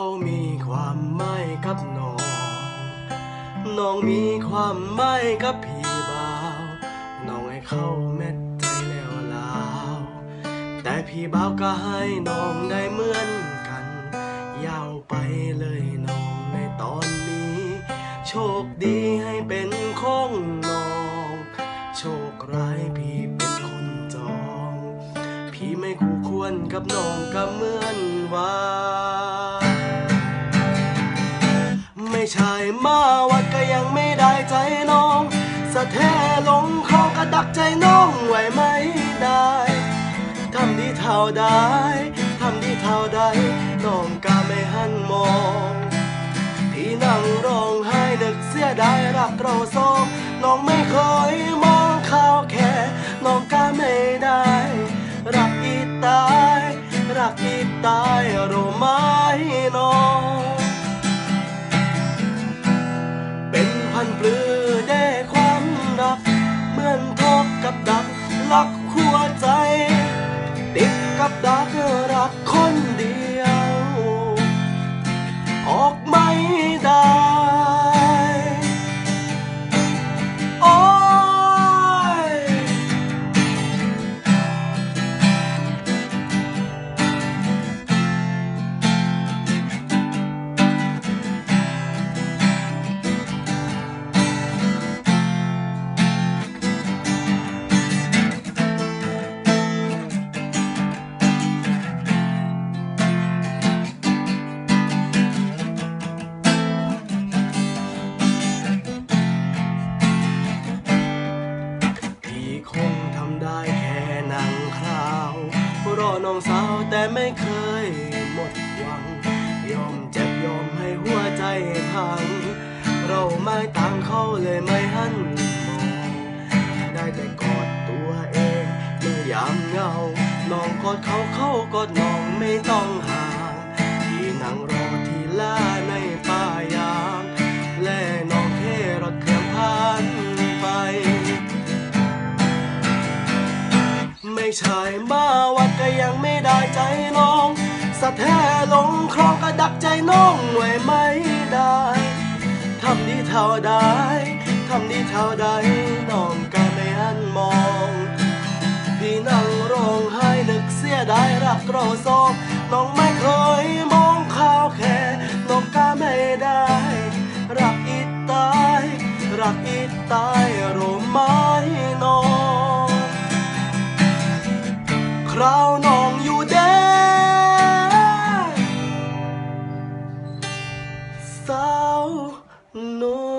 ขามีความหมายกับน้อง น้องมีความหมายกับพี่บ่าว น้องให้เขาเม็ดใจแล้วลาว แต่พี่บ่าวก็ให้น้องได้เหมือนกัน ยาวไปเลยน้องในตอนนี้ โชคดีให้เป็นของน้อง โชคร้ายพี่เป็นคนจอง พี่ไม่คู่ควรกับน้องก็เหมือนว่า ไม่ใช่มาวัดก็ยังไม่ได้ใจน้อง สะแท้ลงเขาก็ดักใจน้องไหวไม่ได้ ทำดีเท่าใดทำดีเท่าใดน้องก็ไม่หันมองที่นั่งร้องไห้นึกเสียดายรักเราสองน้องไม่เคยมองข้าวแค่น้องก็ไม่ได้ รักอีตาย รักอีตาย กลักหัวใจ ติดกับดัก น้องสาวแต่ไม่เคยหมดหวัง ยอมเจ็บยอมให้หัวใจพัง เราไม่ต่างเขาเลยไม่หันมอง ได้แต่กอดตัวเองเมื่อยามเงา น้องกอดเขาเขากอดน้องไม่ต้องห่างที่นั่งรอที่ล่าในป่ายาง และน้องแค่รถเครื่องผ่านไป ไม่ใช่มาะแท้ลงคลองก็ดักใจน้องไว้ไม่ได้ ทำดีเท่าใดทำดีเท่าใดน้องก็ไม่หันมอง พี่นั่งร้องไห้นึกเสียดายรักเราสองน้องไม่เคยมองข้าวแค่น้องก็ไม่ได้ รักอีตาย รักอีตายรู้ไหมน้อง คราวน้องอยู่ เด้สาวหนุ่